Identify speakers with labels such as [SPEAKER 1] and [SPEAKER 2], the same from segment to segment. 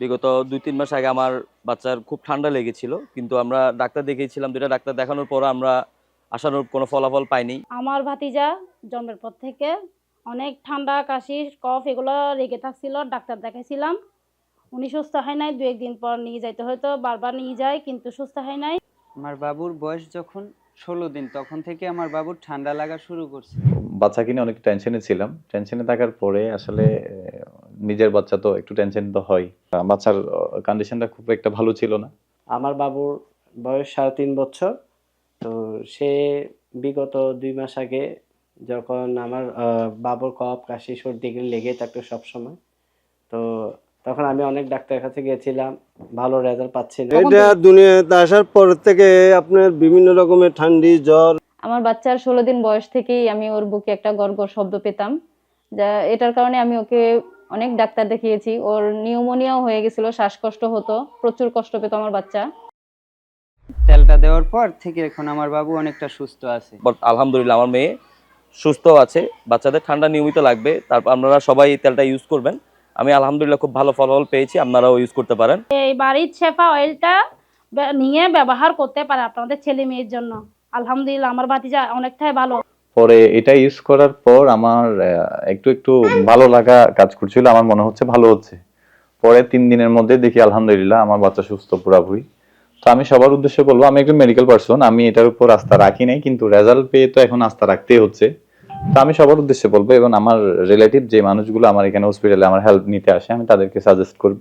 [SPEAKER 1] বিগত দুই তিন মাস আগে আমার বাচ্চার খুব ঠান্ডা লেগেছিল কিন্তু আমরা ডাক্তার দেখিয়েছিলাম দুটা ডাক্তার দেখানোর পর আমরা আশানুরূপ কোনো ফলাফল পাইনি।
[SPEAKER 2] আমার ভাতিজা জন্মের পর থেকে অনেক ঠান্ডা কাশি কফ এগুলো লেগে থাকছিল ডাক্তার দেখাইছিলাম। উনি সুস্থ হয় নাই দু একদিন পর নিয়ে যাইতে হয়তো বারবার নিয়ে যায় কিন্তু সুস্থ হয় নাই।
[SPEAKER 3] আমার বাবুর বয়স যখন ষোলো দিন তখন থেকে আমার বাবুর ঠান্ডা লাগা শুরু করছে।
[SPEAKER 4] বাচ্চাকে নিয়ে অনেক টেনশনে ছিলাম। টেনশনে থাকার পরে আসলে নিজের বাচ্চা তো একটু টেনশন তো হয়। বাচ্চার কন্ডিশনটা খুব একটা ভালো ছিল না।
[SPEAKER 5] আমার বাবুর বয়স সাড়ে তিন বছর। তো সে বিগত দুই মাস আগে যখন আমার বাবুর কফ কাশি সর্দি লেগে থাকতো সবসময় তো তখন আমি অনেক ডাক্তারের কাছে গিয়েছিলাম ভালো রেজাল্ট পাচ্ছি না।
[SPEAKER 6] এটা দুনিয়াতে আসার পর থেকে আপনার বিভিন্ন রকমের ঠান্ডি জ্বর।
[SPEAKER 7] আমার বাচ্চার ষোলো দিন বয়স থেকেই আমি ওর বুকে একটা গড়গড় শব্দ পেতাম যা এটার কারণে আমি ওকে অনেক ডাক্তার দেখিয়েছি ওর নিউমোনিয়াও হয়ে গেছিল শ্বাসকষ্ট হতো প্রচুর কষ্ট পেত আমার বাচ্চা।
[SPEAKER 3] তেলটা দেওয়ার পর থেকে এখন আমার বাবু অনেকটা সুস্থ আছে।
[SPEAKER 1] বাট আলহামদুলিল্লাহ আমার মেয়ে সুস্থ আছে বাচ্চাদের ঠান্ডা নিয়মিত লাগবে তারপর আপনারা সবাই তেলটা ইউজ করবেন। আমি আলহামদুলিল্লাহ খুব ভালো ফলাফল পেয়েছি আপনারাও ইউজ করতে পারেন।
[SPEAKER 2] এই বাড়ির শেফা অয়েলটা নিয়ে ব্যবহার করতে পারে আপনাদের ছেলে মেয়ের জন্য। আলহামদুলিল্লাহ আমার ভাতিজা অনেকটাই ভালো।
[SPEAKER 4] পরে এটা ইউজ করার পর আমার একটু একটু ভালো লাগা কাজ করছিল, আমার মনে হচ্ছে ভালো হচ্ছে। পরে তিন দিনের মধ্যে দেখি আলহামদুলিল্লাহ আমার বাচ্চা সুস্থ পুরাপুরি। তো আমি সবার উদ্দেশ্য বলব, আমি একজন মেডিকেল পার্সন আমি এটার উপর আস্থা রাখি নাই, কিন্তু রেজাল্ট পেয়ে তো এখন আস্থা রাখতেই হচ্ছে। তো আমি সবার উদ্দেশ্যে বলব, এবং আমার রিলেটিভ যে মানুষগুলো আমার এখানে হসপিটালে আমার হেল্প নিতে আসে, আমি তাদেরকে সাজেস্ট করব,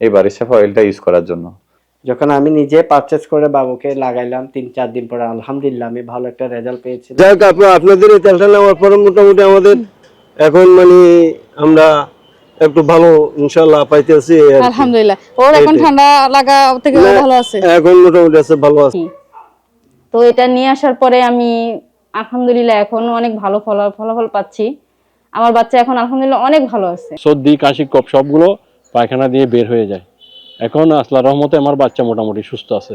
[SPEAKER 4] এই বারিশাফ অয়েলটা ইউজ করার জন্য।
[SPEAKER 5] যখন আমি নিজে পারচেস করে বাবুকে লাগাইলাম তিন চার দিন পরে আলহামদুলিল্লাহ আমি ভালো একটা রেজাল্ট পেয়েছি
[SPEAKER 6] যাক আপনার আপনাদের এই তেলটা নেওয়ার পরে মোটামুটি আমাদের এখন মানে আমরা একটু ভালো ইনশাল্লাহ পাইতেছি
[SPEAKER 7] আলহামদুলিল্লাহ। ওর এখন ঠান্ডা লাগা থেকে ভালো আছে।
[SPEAKER 6] এখন মোটামুটি আছে ভালো আছে।
[SPEAKER 7] তো এটা নিয়ে আসার পরে আমি আলহামদুলিল্লাহ এখন অনেক ভালো ফলা ফলাফল পাচ্ছি। আমার বাচ্চা এখন আলহামদুলিল্লাহ অনেক ভালো আছে।
[SPEAKER 8] সর্দি কাশি কফ সবগুলো পায়খানা দিয়ে বের হয়ে যায়। এখন আসলা রহমতে আমার বাচ্চা মোটামুটি সুস্থ আছে।